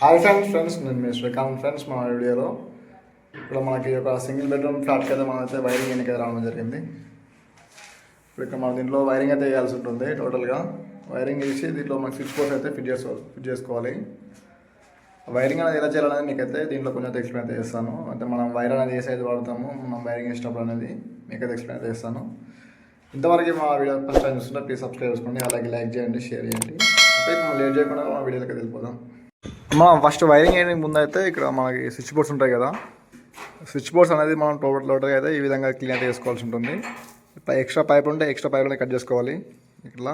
Hi friends friends నేను మీ Srikanth. Friends మా వీడియోలో ఇక్కడ మనకి ఒక సింగిల్ బెడ్రూమ్ ఫ్లాట్కి అయితే మనం అయితే వైరింగ్ ఎన్నిక రావడం జరిగింది. ఇప్పుడు ఇక్కడ మనం దీంట్లో వైరింగ్ అయితే వేయాల్సి ఉంటుంది టోటల్గా వైరింగ్ వేసి దీంట్లో మనకి స్విచ్ బోర్డ్స్ అయితే ఫిట్ చేసుకో ఫిట్ చేసుకోవాలి. వైరింగ్ అనేది ఎలా చేయాలనేది మీకైతే దీంట్లో కొంచెం అయితే ఎక్స్ప్లెయిన్ అయితే చేస్తాను. అంటే మనం వైర్ అనేది వేసి అయితే వాడతాము మనం వైరింగ్ వేసినప్పుడు అనేది మీకైతే ఎక్స్ప్లెయిన్ అయితే చేస్తాను. ఇంతవరకు మా వీడియో ఫస్ట్ టైం చూస్తుంటే ప్లీజ్ సబ్స్క్రైబ్ చేసుకోండి అలాగే లైక్ చేయండి షేర్ చేయండి. అంటే మనం లేట్ చేయకుండా మా వీడియోలోకి వెళ్ళిపోదాం. మనం ఫస్ట్ వైరింగ్ వేయడానికి ముందు అయితే ఇక్కడ మనకి స్విచ్ బోర్డ్స్ ఉంటాయి కదా. స్విచ్ బోర్డ్స్ అనేది మనం టోటల్ టోటల్గా అయితే ఈ విధంగా క్లియర్ చేసుకోవాల్సి ఉంటుంది. ఎక్స్ట్రా పైప్ ఉంటే ఎక్స్ట్రా పైపులు కట్ చేసుకోవాలి. ఇట్లా.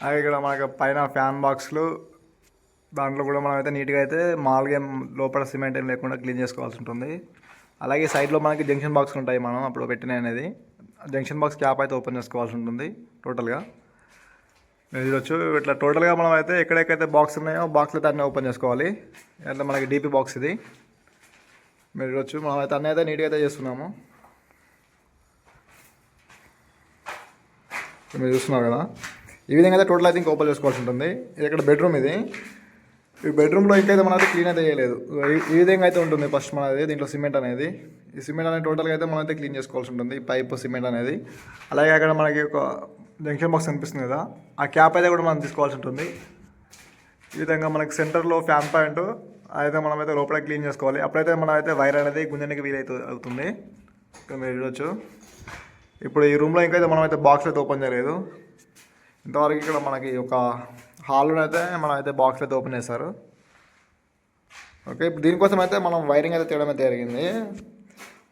అలాగే ఇక్కడ మనకు పైన ఫ్యాన్ బాక్స్లు దాంట్లో కూడా మనం అయితే నీట్గా అయితే మామూలుగా లోపల సిమెంట్ ఏం లేకుండా క్లీన్ చేసుకోవాల్సి ఉంటుంది. అలాగే సైడ్లో మనకి జంక్షన్ బాక్స్ ఉంటాయి మనం అప్పుడు పెట్టిన అనేది. జంక్షన్ బాక్స్ క్యాప్ అయితే ఓపెన్ చేసుకోవాల్సి ఉంటుంది టోటల్గా చూడొచ్చు. ఇట్లా టోటల్గా మనం అయితే ఎక్కడెక్కడైతే బాక్స్ ఉన్నాయో బాక్స్ అయితే అన్నీ ఓపెన్ చేసుకోవాలి. అట్లా మనకి డీపీ బాక్స్ ఇది. మీరు చూడొచ్చు. మనం అయితే అన్నీ అయితే నీట్గా అయితే చేస్తున్నాము. మీరు చూస్తున్నారు కదా? ఈ విధంగా అయితే టోటల్ అయితే ఇంకా ఓపెన్ చేసుకోవాల్సి ఉంటుంది. ఇది ఇక్కడ బెడ్రూమ్ ఇది. ఈ బెడ్రూమ్లో ఇంకైతే మనం అయితే క్లీన్ అయితే చేయలేదు. ఈ- విధంగా అయితే ఉంటుంది ఫస్ట్ మనది దీంట్లో సిమెంట్ అనేది. ఈ సిమెంట్ అనేది టోటల్గా అయితే మనం అయితే క్లీన్ చేసుకోవాల్సి ఉంటుంది. పైప్ సిమెంట్ అనేది. అలాగే అక్కడ మనకి ఒక జంక్షన్ బాక్స్ కనిపిస్తుంది కదా ఆ క్యాప్ అయితే కూడా మనం తీసుకోవాల్సి ఉంటుంది. ఈ విధంగా మనకి సెంటర్లో ఫ్యాన్ పాయింట్ అయితే మనం అయితే లోపల క్లీన్ చేసుకోవాలి. అప్పుడైతే మనం అయితే వైర్ అనేది గుంజనికి వీలైతే అవుతుంది. ఇక్కడ మీరు చూడొచ్చు. ఇప్పుడు ఈ రూమ్లో ఇంకైతే మనం అయితే బాక్స్ అయితే ఓపెన్ చేయలేదు. ఇంతవరకు ఇక్కడ మనకి ఒక హాల్లో అయితే మనం అయితే బాక్స్ అయితే ఓపెన్ చేస్తారు ఓకే ఇప్పుడు దీనికోసం అయితే మనం వైరింగ్ అయితే తీయడం అయితే జరిగింది.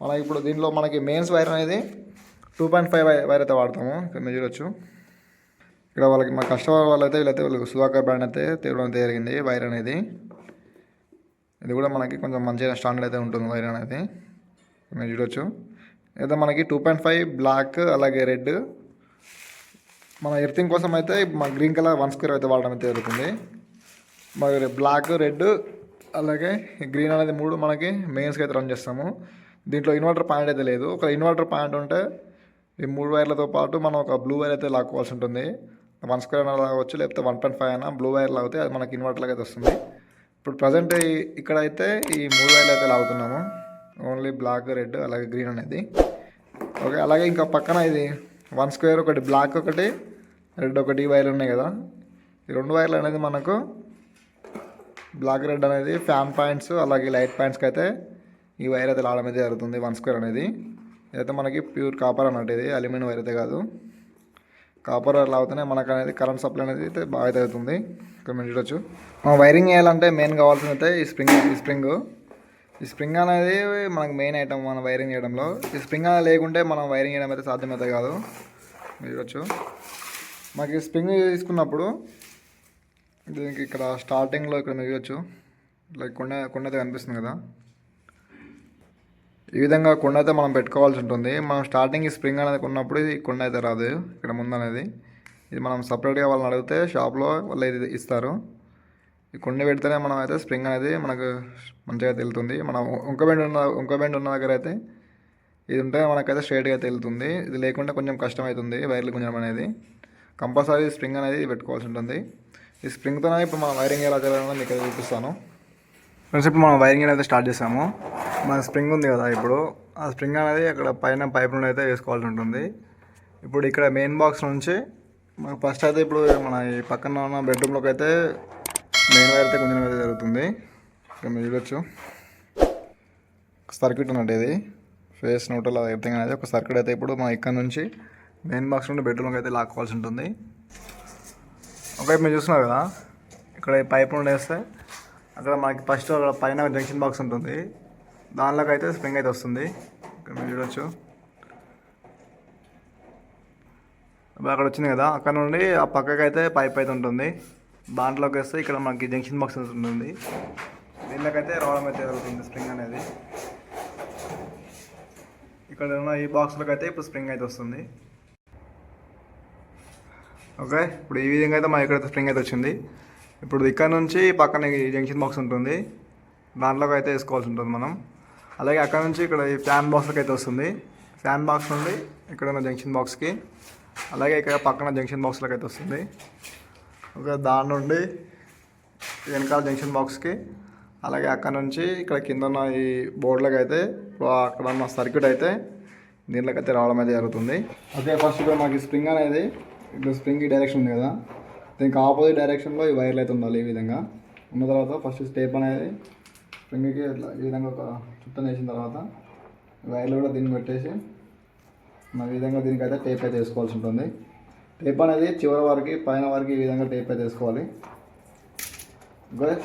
మనకి ఇప్పుడు దీనిలో మనకి మెయిన్స్ వైర్ అనేది టూ పాయింట్ ఫైవ్ వైర్ అయితే వాడతాము. ఇక్కడ మీరు చూడొచ్చు. ఇక్కడ వాళ్ళకి మా కస్టమర్ వాళ్ళైతే వీళ్ళైతే వీళ్ళకి సుధాకర్ బ్రాండ్ అయితే తీయడం జరిగింది వైర్ అనేది. ఇది కూడా మనకి కొంచెం మంచిగా స్టాండర్డ్ అయితే ఉంటుంది వైర్ అనేది. మీరు చూడొచ్చు. అయితే మనకి టూ పాయింట్ ఫైవ్ బ్లాక్ అలాగే రెడ్. మన ఎర్తింగ్ కోసం అయితే మా గ్రీన్ కలర్ వన్ స్క్వేర్ అయితే వాడడం అయితే జరుగుతుంది. మరి బ్లాక్ రెడ్ అలాగే గ్రీన్ అనేది మూడు మనకి మెయిన్స్కి అయితే రన్ చేస్తాము. దీంట్లో ఇన్వర్టర్ పాయింట్ అయితే లేదు. ఒక ఇన్వర్టర్ పాయింట్ ఉంటే ఈ మూడు వైర్లతో పాటు మనం ఒక బ్లూ వైర్ అయితే లాక్కోవాల్సి ఉంటుంది. వన్ స్క్వేర్ అయినా లాగవచ్చు లేకపోతే వన్ పాయింట్ ఫైవ్ అయినా బ్లూ వైర్ లాగితే అది మనకి ఇన్వర్టర్కి అయితే వస్తుంది. ఇప్పుడు ప్రజెంట్ ఇక్కడ అయితే ఈ మూడు వైర్లు అయితే లాగుతున్నాము. ఓన్లీ బ్లాక్ రెడ్ అలాగే గ్రీన్ అనేది. ఓకే అలాగే ఇంకా పక్కన ఇది వన్ స్క్వేర్ ఒకటి బ్లాక్ ఒకటి రెడ్ ఒకటి వైర్లు ఉన్నాయి కదా. ఈ రెండు వైర్లు అనేది మనకు బ్లాక్ రెడ్ అనేది ఫ్యాన్ పాయింట్స్ అలాగే లైట్ పాయింట్స్కి అయితే ఈ వైర్ అయితే లాగడం అయితే జరుగుతుంది వన్ స్క్వేర్ అనేది. ఇదైతే మనకి ప్యూర్ కాపర్ అన్నట్టు ఇది అల్యూమినియం వైర్ అయితే కాదు. కాపర్ వైర్ లాగితేనే మనకు అనేది కరెంట్ సప్లై అనేది అయితే బాగా తగ్గుతుంది అవుతుంది. ఇక్కడ మీరు చూడొచ్చు. మనం వైరింగ్ చేయాలంటే మెయిన్ కావాల్సింది అయితే ఈ స్ప్రింగ్ ఈ స్ప్రింగ్ ఈ స్ప్రింగ్ అనేది మనకు మెయిన్ ఐటమ్ మన వైరింగ్ చేయడంలో. ఈ స్ప్రింగ్ అనేది లేకుంటే మనం వైరింగ్ చేయడం అయితే సాధ్యమైతే కాదు. మీరు చూడొచ్చు. మాకు ఈ స్ప్రింగ్ తీసుకున్నప్పుడు దీనికి ఇక్కడ స్టార్టింగ్లో ఇక్కడ మీరు చూడొచ్చు. లైక్ కొండ కొండ అయితే కనిపిస్తుంది కదా. ఈ విధంగా కొండ అయితే మనం పెట్టుకోవాల్సి ఉంటుంది. మనం స్టార్టింగ్ స్ప్రింగ్ అనేది కొన్నప్పుడు ఈ కొండ అయితే రాదు. ఇక్కడ ముందు అనేది. ఇది మనం సపరేట్గా వాళ్ళని అడిగితే షాప్లో వాళ్ళు ఇది ఇస్తారు. ఈ కొండ పెడితేనే మనం అయితే స్ప్రింగ్ అనేది మనకు మంచిగా తెలుతుంది. మనం ఇంకో బెండ్ ఉన్న ఇంకో బెండ్ ఉన్న దగ్గర అయితే ఇది ఉంటే మనకైతే స్ట్రైట్గా తెలుతుంది. ఇది లేకుంటే కొంచెం కష్టం అవుతుంది వైర్లు గుంజడం అనేది. కంపల్సరీ స్ప్రింగ్ అనేది పెట్టుకోవాల్సి ఉంటుంది. ఈ స్ప్రింగ్తోనే ఇప్పుడు మనం వైరింగ్ ఎలా చేయాలో మీకు అయితే చూపిస్తాను. ఫ్రెండ్స్ ఇప్పుడు మనం వైరింగ్ అయితే స్టార్ట్ చేసాము. మన స్ప్రింగ్ ఉంది కదా ఇప్పుడు. ఆ స్ప్రింగ్ అనేది అక్కడ పైన పైప్ నుండి అయితే వేసుకోవాల్సి ఉంటుంది. ఇప్పుడు ఇక్కడ మెయిన్ బాక్స్ నుంచి మనకు ఫస్ట్ అయితే ఇప్పుడు మన ఈ పక్కన ఉన్న బెడ్రూమ్లోకి అయితే మెయిన్ వైర్ అయితే కొంచెం అయితే జరుగుతుంది. ఇక్కడ మీరు చూడొచ్చు. సర్క్యూట్ అన్నట్టు ఇది. ఫేస్ న్యూట్రల్ ఎవ్రీథింగ్ అనేది ఒక సర్క్యూట్ అయితే ఇప్పుడు మనం ఇక్కడ నుంచి మెయిన్ బాక్స్ నుండి బెడ్రూమ్కి అయితే లాక్కోవాల్సి ఉంటుంది. ఒకవైపు మీరు చూస్తున్నారు కదా ఇక్కడ ఈ పైప్ నుండి వేస్తే అక్కడ మనకి ఫస్ట్ అక్కడ పైన జంక్షన్ బాక్స్ ఉంటుంది. దానిలోకి అయితే స్ప్రింగ్ అయితే వస్తుంది. ఇక్కడ మీరు చూడొచ్చు. అక్కడ వచ్చింది కదా. అక్కడ నుండి ఆ పక్కకి అయితే పైప్ అయితే ఉంటుంది. దాంట్లోకి వస్తే ఇక్కడ మనకి జంక్షన్ బాక్స్ ఉంటుంది. దీనిలోకైతే రావడం అయితే జరుగుతుంది స్ప్రింగ్ అనేది. ఇక్కడ ఉన్న ఈ బాక్స్లోకి అయితే ఇప్పుడు స్ప్రింగ్ అయితే వస్తుంది. ఓకే ఇప్పుడు ఈ విధంగా అయితే మా ఇక్కడ స్ప్రింగ్ అయితే వచ్చింది. ఇప్పుడు ఇక్కడ నుంచి పక్కన జంక్షన్ బాక్స్ ఉంటుంది. దాంట్లోకి అయితే వేసుకోవాల్సి ఉంటుంది మనం. అలాగే అక్కడ నుంచి ఇక్కడ ఈ ఫ్యాన్ బాక్స్కి అయితే వస్తుంది. ఫ్యాన్ బాక్స్ నుండి ఇక్కడ ఉన్న జంక్షన్ బాక్స్కి అలాగే ఇక్కడ పక్కన జంక్షన్ బాక్స్లోకి అయితే వస్తుంది. ఒక దాని నుండి వెనకాల జంక్షన్ బాక్స్కి అలాగే అక్కడ నుంచి ఇక్కడ కింద ఉన్న ఈ బోర్డులకు అయితే అక్కడ ఉన్న సర్క్యూట్ అయితే దీంట్లోకి అయితే రావడం అయితే జరుగుతుంది. ఓకే ఫస్ట్ ఇక్కడ మాకు స్ప్రింగ్ అనేది ఇప్పుడు స్ప్రింగ్ ఈ డైరెక్షన్ ఉంది కదా. దీనికి ఆపోజిట్ డైరెక్షన్లో ఈ వైర్లు అయితే ఉండాలి ఈ విధంగా. ఉన్న తర్వాత ఫస్ట్ స్టేప్ అనేది స్ప్రింగ్కి ఇట్లా ఈ విధంగా ఒక చుట్టం వేసిన తర్వాత వైర్లు కూడా దీన్ని పెట్టేసి మన విధంగా దీనికి అయితే టేప్ అయితే వేసుకోవాల్సి ఉంటుంది. టేప్ అనేది చివరి వరకు పైన వరకు ఈ విధంగా టేప్ అయితే వేసుకోవాలి. ఓకే.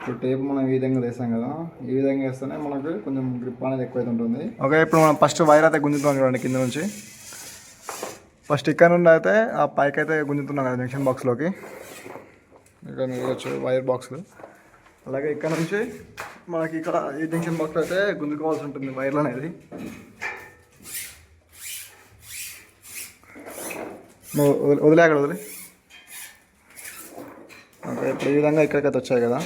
ఇప్పుడు టేప్ మనం ఈ విధంగా వేసాం కదా ఈ విధంగా వేస్తేనే మనకు కొంచెం గ్రిప్ అనేది ఎక్కువైతే ఉంటుంది. ఓకే ఇప్పుడు మనం ఫస్ట్ వైర్ అయితే గుంజుతాం చూడండి కింద నుంచి. ఫస్ట్ ఇక్కడ నుండి అయితే ఆ పైకి అయితే గుంజుతున్నాం కదా జంక్షన్ బాక్స్లోకి ఇక్కడ మీరు వైర్ బాక్స్ అలాగే ఇక్కడ నుంచి మనకి ఇక్కడ ఈ జంక్షన్ బాక్స్ అయితే గుంజుకోవాల్సి ఉంటుంది వైర్లు అనేది. వదిలే- అక్కడ వదిలే. అంటే ఇప్పుడు ఈ విధంగా ఇక్కడికైతే వచ్చాయి కదా.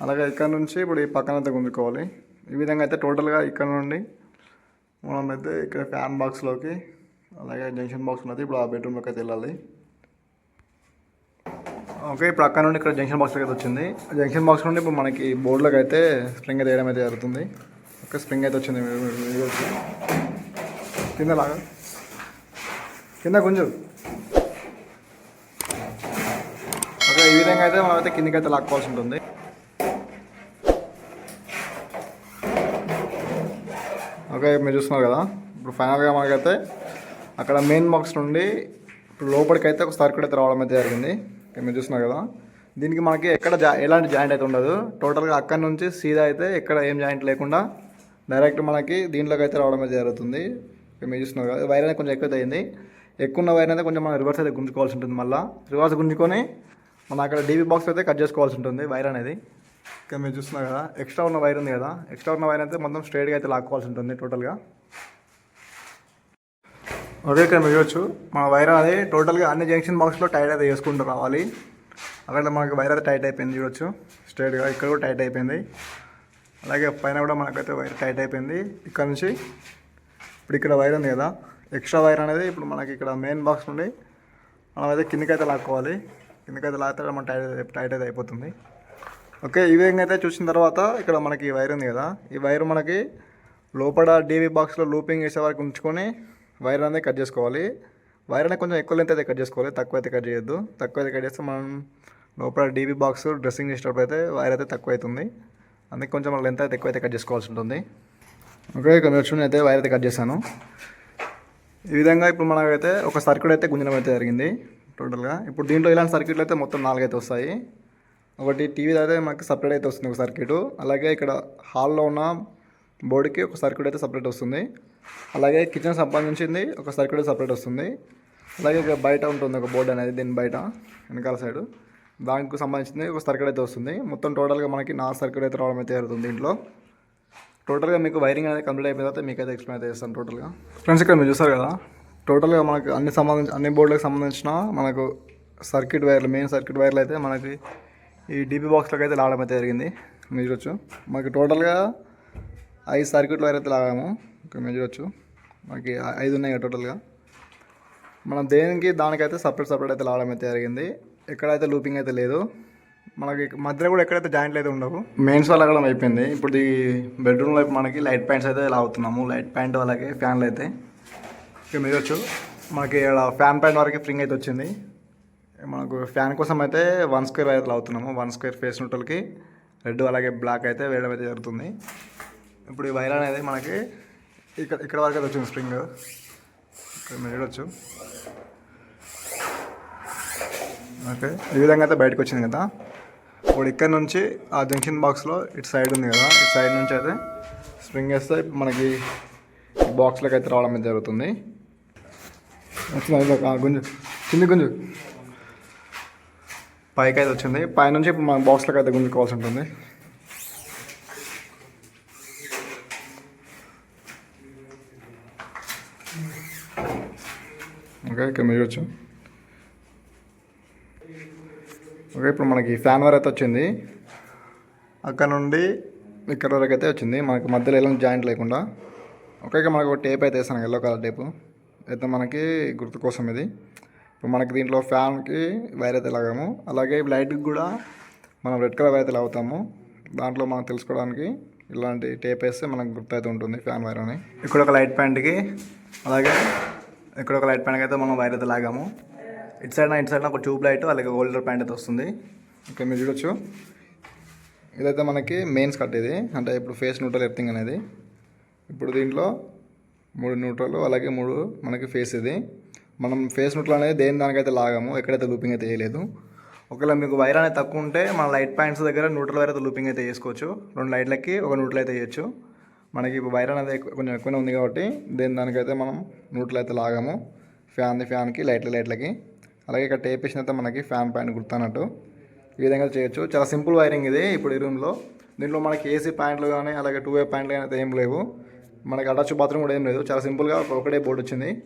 అలాగే ఇక్కడ నుంచి ఇప్పుడు ఈ పక్కన అయితే గుంజుకోవాలి. ఈ విధంగా అయితే టోటల్గా ఇక్కడ నుండి మనం అయితే ఇక్కడ ఫ్యాన్ బాక్స్లోకి అలాగే జంక్షన్ బాక్స్ ఉన్నది ఇప్పుడు ఆ బెడ్రూమ్లోకి అయితే వెళ్ళాలి. ఓకే ఇప్పుడు అక్కడ నుండి ఇక్కడ జంక్షన్ బాక్స్ అయితే వచ్చింది. జంక్షన్ బాక్స్ నుండి ఇప్పుడు మనకి బోర్డులోకి అయితే స్ప్రింగ్ అయితే వేయడం అయితే జరుగుతుంది. ఓకే స్ప్రింగ్ అయితే వచ్చింది. కింద లాగా. కింద గుంజు. ఓకే ఈ విధంగా అయితే మనం అయితే కిందికి అయితే లాక్కోవాల్సి ఉంటుంది. ఓకే మీరు చూస్తున్నారు కదా. ఇప్పుడు ఫైనల్గా మనకైతే అక్కడ మెయిన్ బాక్స్ నుండి ఇప్పుడు లోపలికి అయితే ఒక సర్క్యూట్ అయితే రావడం అయితే జరిగింది. మీరు చూస్తున్నారు కదా? దీనికి మనకి ఎక్కడ జా ఎలాంటి జాయింట్ అయితే ఉండదు. టోటల్గా అక్కడి నుంచి సీదా అయితే ఎక్కడ ఏం జాయింట్ లేకుండా డైరెక్ట్ మనకి దీంట్లోకి అయితే రావడం జరుగుతుంది. ఓకే మీరు చూస్తున్నారు కదా? వైర్ అనేది కొంచెం ఎక్కువ అయింది. ఎక్కువ ఉన్న వైర్ అయితే కొంచెం మనం రివర్స్ అయితే గుంజుకోవాల్సి ఉంటుంది మళ్ళీ. రివర్స్ గుంజుకొని మనం అక్కడ డీబీ బాక్స్ అయితే కట్ చేసుకోవాల్సి ఉంటుంది వైర్ అనేది. ఇంకా మీరు చూస్తున్నారు కదా? ఎక్స్ట్రా ఉన్న వైర్ ఉంది కదా. ఎక్స్ట్రా ఉన్న వైర్ అయితే మొత్తం స్ట్రైట్గా అయితే లాక్కోవాల్సి ఉంటుంది టోటల్గా అదే ఇక్కడ మీరు చూడొచ్చు. మన వైర్ అది టోటల్గా అన్ని జంక్షన్ బాక్స్లో టైట్ అయితే చేసుకుంటూ రావాలి. అక్కడ మనకి వైర్ అయితే టైట్ అయిపోయింది చూడొచ్చు. స్ట్రైట్గా ఇక్కడ కూడా టైట్ అయిపోయింది. అలాగే పైన కూడా మనకైతే వైర్ టైట్ అయిపోయింది. ఇక్కడ నుంచి ఇప్పుడు ఇక్కడ వైర్ ఉంది కదా. ఎక్స్ట్రా వైర్ అనేది ఇప్పుడు మనకి ఇక్కడ మెయిన్ బాక్స్ నుండి మనం అయితే కిందకైతే లాక్కోవాలి. కిందకైతే లాగితే మన టైట్ టైట్ అయితే అయిపోతుంది. ఓకే ఈ విధంగా అయితే చూసిన తర్వాత ఇక్కడ మనకి ఈ వైర్ ఉంది కదా. ఈ వైర్ మనకి లోపల డీవీ బాక్స్లో లూపింగ్ వేసే వరకు ఉంచుకొని వైర్ అనేది కట్ చేసుకోవాలి. వైర్ అనేది కొంచెం ఎక్కువ లెంత్ అయితే కట్ చేసుకోవాలి. తక్కువ అయితే కట్ చేయొద్దు. తక్కువ అయితే కట్ చేస్తే మనం లోపల డీబీ బాక్స్ డ్రెస్సింగ్ చేసేటప్పుడు అయితే వైర్ అయితే తక్కువ అవుతుంది. అందుకే కొంచెం లెంత్ అయితే ఎక్కువ అయితే కట్ చేసుకోవాల్సి ఉంటుంది. ఓకే ఇక్కడ మీరు అయితే వైర్ అయితే కట్ చేశాను. ఈ విధంగా ఇప్పుడు మనకైతే ఒక సర్క్యూట్ అయితే గుంజడం అయితే జరిగింది. టోటల్గా ఇప్పుడు దీంట్లో ఇలాంటి సర్క్యూట్లు అయితే మొత్తం నాలుగైతే వస్తాయి. ఒకటి టీవీ అయితే మనకి సపరేట్ అయితే వస్తుంది ఒక సర్క్యూట్ అలాగే ఇక్కడ హాల్లో ఉన్న బోర్డుకి ఒక సర్క్యూట్ అయితే సపరేట్ వస్తుంది. అలాగే కిచెన్ సంబంధించింది ఒక సర్క్యూట్ సపరేట్ వస్తుంది. అలాగే ఇక్కడ బయట ఉంటుంది ఒక బోర్డు అనేది దీని బయట వెనకాల సైడు దానికి సంబంధించింది ఒక సర్క్యూట్ అయితే వస్తుంది. మొత్తం టోటల్గా మనకి నా సర్క్యూట్ అయితే రావడం అయితే జరుగుతుంది దీంట్లో. టోటల్గా మీకు వైరింగ్ అనేది కంప్లీట్ అయిపోయిన తర్వాత మీకు అయితే ఎక్స్ప్లెయిన్ అయితే చేస్తాను టోటల్గా ఫ్రెండ్స్ ఇక్కడ మీరు చూస్తారు కదా టోటల్గా మనకు అన్ని సంబంధించి అన్ని బోర్డులకు సంబంధించిన మనకు సర్క్యూట్ వైర్లు మెయిన్ సర్క్యూట్ వైర్లు అయితే మనకి ఈ డీపీ బాక్స్లోకి అయితే రావడం అయితే జరిగింది. మీరు చూడొచ్చు. మనకి టోటల్గా ఐదు సర్క్యూట్ వైర్ అయితే లాగాము. ఇక్కడ మీరు చూడొచ్చు. మనకి ఐదు ఉన్నాయి టోటల్గా మనం దేనికి దానికైతే సపరేట్ సపరేట్ అయితే లాగడం అయితే జరిగింది. ఎక్కడైతే లూపింగ్ అయితే లేదు. మనకి మధ్యలో కూడా ఎక్కడైతే జాయింట్లు అయితే ఉండవు. మెయిన్స్ లాగడం అయిపోయింది. ఇప్పుడు ఈ బెడ్రూమ్లో మనకి లైట్ ప్యాంట్స్ అయితే లాగుతున్నాము. లైట్ ప్యాంట్ అలాగే ఫ్యాన్లు అయితే. ఇక మీరు వచ్చు మనకి ఇక్కడ ఫ్యాన్ ప్యాంట్ వరకు ఫ్రింగ్ అయితే వచ్చింది. మనకు ఫ్యాన్ కోసం అయితే వన్ స్క్వేర్ అయితే లాగుతున్నాము. వన్ స్క్వేర్ ఫేస్ న్యూట్రల్కి రెడ్ అలాగే బ్లాక్ అయితే వేయడం అయితే జరుగుతుంది. ఇప్పుడు ఈ వైర్ అనేది మనకి ఇక్కడ ఇక్కడ వరకు అయితే వచ్చింది స్ప్రింగ్. ఇక్కడ మీరు చూడొచ్చు ఓకే. ఈ విధంగా అయితే బయటకు వచ్చింది కదా. ఇప్పుడు ఇక్కడ నుంచి ఆ జంక్షన్ బాక్స్లో ఇటు సైడ్ ఉంది కదా. ఇటు సైడ్ నుంచి అయితే స్ప్రింగ్ వేస్తే మనకి బాక్స్లోకి అయితే రావడం అయితే జరుగుతుంది. గుంజు. కింది గుంజు. పైకి అయితే వచ్చింది. పైనుంచి మన బాక్స్లోకి అయితే గుంజుకోవాల్సి ఉంటుంది. ఓకే ఇక్కడ మీరు చూడొచ్చు ఓకే ఇప్పుడు మనకి ఫ్యాన్ వర్ అయితే వచ్చింది. అక్కడ నుండి ఇక్కడ వరకు అయితే వచ్చింది. మనకి మధ్యలో ఎలాంటి జాయింట్ లేకుండా. ఓకే ఇక మనకు టేప్ అయితే వేస్తాను ఎల్లో కలర్ టేపు. అయితే మనకి గుర్తు కోసం ఇది. ఇప్పుడు మనకి దీంట్లో ఫ్యాన్కి వైర్ అయితే లాగాము. అలాగే లైట్కి కూడా మనం రెడ్ కలర్ వైర్ అయితే లాగుతాము. దాంట్లో మనం తెలుసుకోవడానికి ఇలాంటి టేప్ వేస్తే మనకు గుర్తయితే ఉంటుంది ఫ్యాన్ వైర్ అని. ఇక్కడ ఒక లైట్ ప్యాంట్కి. అలాగే ఇక్కడ ఒక లైట్ ప్యాంట్కి అయితే మనం వైర్ అయితే లాగాము. ఇటు సైడ్ ఇటు సైడ్ ఒక ట్యూబ్ లైట్ అలాగే హోల్డర్ ప్యాంట్ అయితే వస్తుంది. ఓకే మీరు చూడొచ్చు. ఇదైతే మనకి మెయిన్స్ కట్ ఇది అంటే ఇప్పుడు ఫేస్ న్యూట్రల్ ఎర్తింగ్ అనేది. ఇప్పుడు దీంట్లో మూడు న్యూట్రల్ అలాగే మూడు మనకి ఫేస్ ఇది. మనం ఫేస్ న్యూట్రల్ అనేది దేని దానికైతే లాగాము ఎక్కడైతే లూపింగ్ అయితే వేయలేదు. ఒకవేళ మీకు వైర్ అనేది తక్కువ ఉంటే మన లైట్ పాయింట్స్ దగ్గర న్యూట్రల్ వైర్ అయితే లూపింగ్ అయితే చేసుకోవచ్చు రెండు లైట్లకి ఒక న్యూట్రల్ అయితే వేయచ్చు. మనకి ఇప్పుడు వైర్ అనేది ఎక్కువ- కొంచెం ఎక్కువనే ఉంది కాబట్టి దేని దానికైతే మనం నూట్లు అయితే లాగాము. ఫ్యాన్ది ఫ్యాన్కి లైట్ల లైట్లకి. అలాగే ఇక్కడ టేప్ వేసిన అయితే మనకి ఫ్యాన్ ప్యాంట్ గుర్తున్నట్టు. ఈ విధంగా చేయొచ్చు. చాలా సింపుల్ వైరింగ్ ఇది ఇప్పుడు ఈ రూమ్లో. దీంట్లో మనకి ఏసీ ప్యాంట్లు కానీ అలాగే టూ వే ప్యాంట్లు కానీ అయితే ఏం లేవు. మనకి అటాచ్ బాత్రూమ్ కూడా ఏం లేదు. చాలా సింపుల్గా ఒకటే బోర్డు వచ్చింది.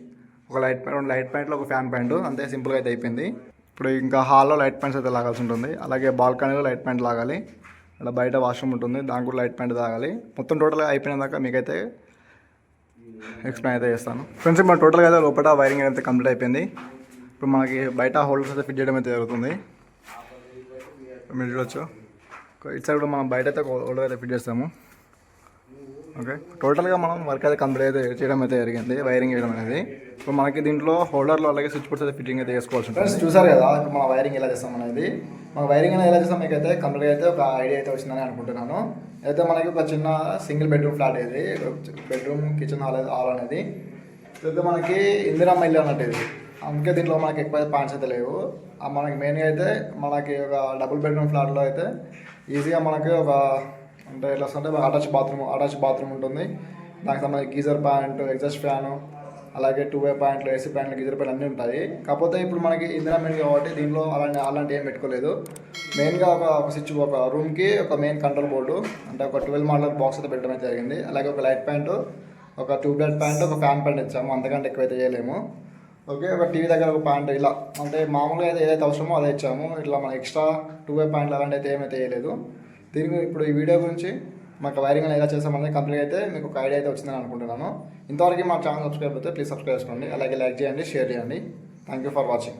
ఒక లైట్ ప్యాంట్ రెండు లైట్ ప్యాంట్లు ఒక ఫ్యాన్ ప్యాంటు. అంతే సింపుల్గా అయితే అయిపోయింది. ఇప్పుడు ఇంకా హాల్లో లైట్ ప్యాంట్స్ అయితే లాగాల్సి ఉంటుంది. అలాగే బాల్కనీలో లైట్ ప్యాంట్ లాగాలి. అలా బయట వాష్రూమ్ ఉంటుంది. దానికి కూడా లైట్ ప్యాంట్ తాగాలి. మొత్తం టోటల్గా అయిపోయిన దాకా మీకైతే ఎక్స్ప్లెయిన్ అయితే చేస్తాను. ఫ్రెండ్స్ ఇప్పుడు టోటల్గా అయితే లోపల వైరింగ్ అయితే కంప్లీట్ అయిపోయింది. ఇప్పుడు మనకి బయట హోల్డర్స్ అయితే ఫిట్ చేయడం అయితే జరుగుతుంది. మీరు చూడొచ్చు. ఇటు సైడ్ కూడా మనం బయట అయితే హోల్డర్ అయితే ఫిట్ చేస్తాము. ఓకే టోటల్గా మనం వర్క్ అయితే కంప్లీట్ అయితే చేయడం అయితే జరిగింది వైరింగ్ చేయడం అనేది. ఇప్పుడు మనకి దీంట్లో హోల్డర్లో అలాగే స్విచ్ బోర్డ్స్ అయితే ఫిట్టింగ్ అయితే చేసుకోవాల్సి ఉంటుంది. చూసారు కదా ఇప్పుడు మన వైరింగ్ ఎలా చేస్తాం అనేది. మన వైరింగ్ అనేది ఎలా చేస్తాం మీకు అయితే కంప్లీట్ అయితే ఒక ఐడియా అయితే వచ్చిందని అనుకుంటున్నాను. అయితే మనకి ఒక చిన్న సింగిల్ బెడ్రూమ్ ఫ్లాట్ ఇది బెడ్రూమ్ కిచెన్ హాల్ హాల్ అనేది. అయితే మనకి ఇందిరా ఇల్లు అన్నట్టు ఇది. అందుకే దీంట్లో మనకి ఎక్కువ పాయింట్స్ అయితే లేవు. మనకి మెయిన్గా అయితే మనకి ఒక డబుల్ బెడ్రూమ్ ఫ్లాట్లో అయితే ఈజీగా మనకి ఒక అంటే ఎట్లా వస్తుంటే అటాచ్ బాత్రూమ్ అటాచ్ బాత్రూమ్ ఉంటుంది. దానికి సంబంధించి గీజర్ ప్యాంట్ ఎగ్జాస్ట్ ఫ్యాను అలాగే టూ వే ప్యాంట్లు ఏసీ ప్యాంట్లు గీజర్ ప్యాంట్లు అన్నీ ఉంటాయి. కాకపోతే ఇప్పుడు మనకి ఇందిరా మెయిన్ కాబట్టి దీంట్లో అలాంటి అలాంటి ఏం పెట్టుకోలేదు. మెయిన్గా ఒక ఒక స్విచ్ ఒక రూమ్కి ఒక మెయిన్ కంట్రోల్ బోర్డు అంటే ఒక ట్వెల్వ్ మోడల్ బాక్స్ అయితే పెట్టడం అయితే జరిగింది. అలాగే ఒక లైట్ ప్యాంటు ఒక ట్యూబ్ లైట్ ప్యాంట్ ఒక ఫ్యాన్ ప్యాంట్ ఇచ్చాము. అంతకంటే ఎక్కువైతే చేయలేము. ఓకే ఒక టీవీ దగ్గర ఒక ప్యాంట్ ఇలా అంటే మామూలుగా అయితే ఏదైతే అవసరమో అదే ఇచ్చాము. ఇట్లా మన ఎక్స్ట్రా టూ వే ప్యాంట్లు అలాంటి అయితే ఏమైతే చేయలేదు. దీని గురించి ఇప్పుడు ఈ వీడియో గురించి మాకు వైరింగ్ ఎలా చేస్తామనేది కంప్లీట్ అయితే మీకు ఒక ఐడియా అయితే వచ్చిందని అనుకుంటున్నాను. ఇంతవరకు మా ఛానల్ సబ్స్క్రైబ్ అయితే ప్లీజ్ సబ్స్క్రైబ్ చేసుకోండి. అలాగే లైక్ చేయండి షేర్ చేయండి. Thank you for watching